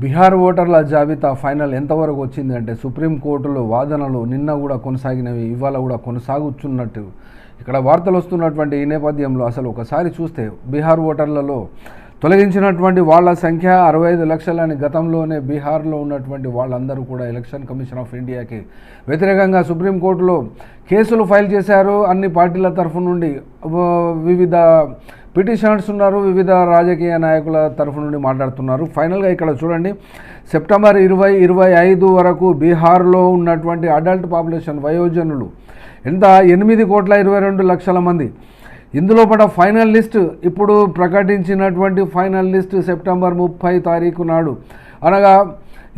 బీహార్ ఓటర్ల జాబితా ఫైనల్ ఎంతవరకు వచ్చింది అంటే సుప్రీంకోర్టులో వాదనలు నిన్న కూడా కొనసాగినవి ఇవాళ కూడా కొనసాగుతున్నట్టు. ఇక్కడ వార్తలు వస్తున్నటువంటి ఈ నేపథ్యంలో అసలు ఒకసారి చూస్తే బీహార్ ఓటర్లలో తొలగించినటువంటి వాళ్ళ సంఖ్య అరవై ఐదు లక్షలని. గతంలోనే బీహార్లో ఉన్నటువంటి వాళ్ళందరూ కూడా ఎలక్షన్ కమిషన్ ఆఫ్ ఇండియాకి వ్యతిరేకంగా సుప్రీంకోర్టులో కేసులు ఫైల్ చేశారు. అన్ని పార్టీల తరఫు నుండి వివిధ పిటిషనర్స్ ఉన్నారు వివిధ రాజకీయ నాయకుల తరఫు నుండి మాట్లాడుతున్నారు. ఫైనల్గా ఇక్కడ చూడండి. సెప్టెంబర్ ఇరవై ఇరవై ఐదు వరకు బీహార్లో ఉన్నటువంటి అడల్ట్ పాపులేషన్ వయోజనులు ఎంత? ఎనిమిది కోట్ల ఇరవై రెండు లక్షల మంది. ఇందులో పడ ఫైనల్ లిస్ట్ ఇప్పుడు ప్రకటించినటువంటి ఫైనల్ లిస్ట్ సెప్టెంబర్ ముప్పై తారీఖు నాడు. అనగా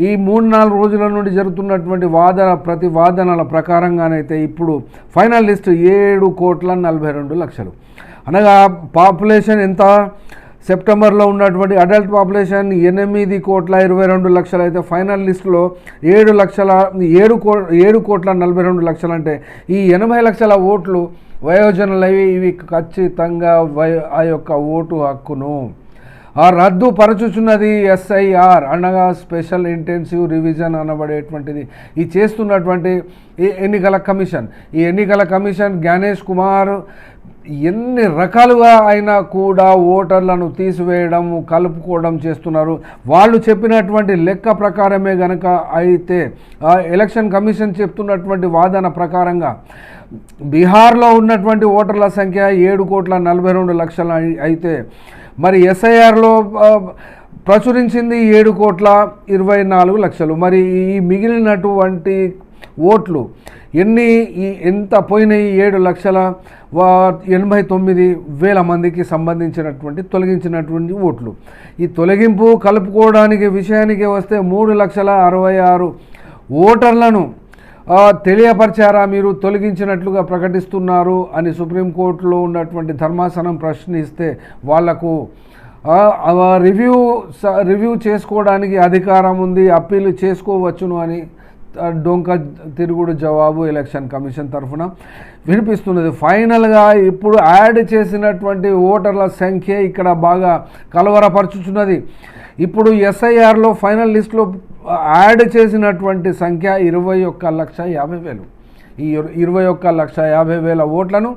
ఈ మూడు నాలుగు రోజుల నుండి జరుగుతున్నటువంటి వాదన ప్రతి వాదనల ప్రకారంగానైతే ఇప్పుడు ఫైనల్ లిస్ట్ ఏడు కోట్ల నలభై రెండు లక్షలు. అనగా పాపులేషన్ ఎంత? సెప్టెంబర్లో ఉన్నటువంటి అడల్ట్ పాపులేషన్ ఎనిమిది కోట్ల ఇరవై రెండు లక్షలు అయితే ఫైనల్ లిస్టులో ఏడు లక్షల ఏడు కో ఏడు కోట్ల నలభై రెండు లక్షలు అంటే ఈ ఎనభై లక్షల ఓట్లు వయోజనులవి ఇవి ఖచ్చితంగా వయో ఆ యొక్క ఓటు హక్కును. ఆ రద్దు పరచుచున్నది ఎస్ఐఆర్. అనగా స్పెషల్ ఇంటెన్సివ్ రివిజన్ అనబడేటువంటిది. ఈ చేస్తున్నటువంటి ఎన్నికల కమిషన్. ఈ ఎన్నికల కమిషన్ జ్ఞానేష్ కుమార్ ఎన్ని రకాలుగా అయినా కూడా ఓటర్లను తీసివేయడం కలుపుకోవడం చేస్తున్నారు. వాళ్ళు చెప్పినటువంటి లెక్క ప్రకారమే గనక అయితే ఆ ఎలక్షన్ కమిషన్ చెప్తున్నటువంటి వాదన ప్రకారంగా బీహార్లో ఉన్నటువంటి ఓటర్ల సంఖ్య ఏడు కోట్ల నలభై రెండు లక్షలు అయితే మరి ఎస్ఐఆర్లో ప్రచురించింది ఏడు కోట్ల ఇరవై నాలుగు లక్షలు. మరి ఈ మిగిలినటువంటి ఓట్లు. ఎన్ని ఎంత పోయినాయి? ఏడు లక్షల ఎనభై తొమ్మిది వేల మందికి సంబంధించినటువంటి తొలగించినటువంటి ఓట్లు. ఈ తొలగింపు కలుపుకోవడానికి విషయానికి వస్తే మూడు లక్షల అరవై ఆరు ఓటర్లను తెలియపరిచారా మీరు? తొలగించినట్లుగా ప్రకటిస్తున్నారు అని సుప్రీంకోర్టులో ఉన్నటువంటి ధర్మాసనం ప్రశ్నిస్తే వాళ్ళకు రివ్యూ స- రివ్యూ చేసుకోవడానికి అధికారం ఉంది అప్పీలు చేసుకోవచ్చును అని డొంక తిరుగుడు జవాబు ఎలక్షన్ కమిషన్ తరఫున వినిపిస్తున్నది. ఫైనల్గా ఇప్పుడు యాడ్ చేసినటువంటి ఓటర్ల సంఖ్య ఇక్కడ బాగా కలవరపరుచుచున్నది. ఇప్పుడు ఎస్ఐఆర్లో ఫైనల్ లిస్ట్లో యాడ్ చేసినటువంటి సంఖ్య ఇరవై ఒక్క లక్ష యాభై వేలు. ఈ ఇరవై ఒక్క లక్ష యాభై వేల ఓట్లను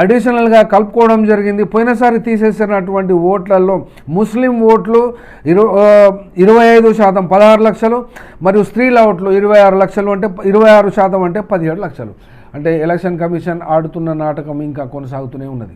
అడిషనల్గా కలుపుకోవడం జరిగింది. పోయినసారి తీసేసినటువంటి ఓట్లలో ముస్లిం ఓట్లు ఇరు ఇరవై ఐదు శాతం పదహారు లక్షలు మరియు స్త్రీల ఓట్లు ఇరవై ఆరు లక్షలు అంటే ఇరవై ఆరు శాతం అంటే పదిహేడు లక్షలు. అంటే ఎలక్షన్ కమిషన్ ఆడుతున్న నాటకం ఇంకా కొనసాగుతూనే ఉన్నది.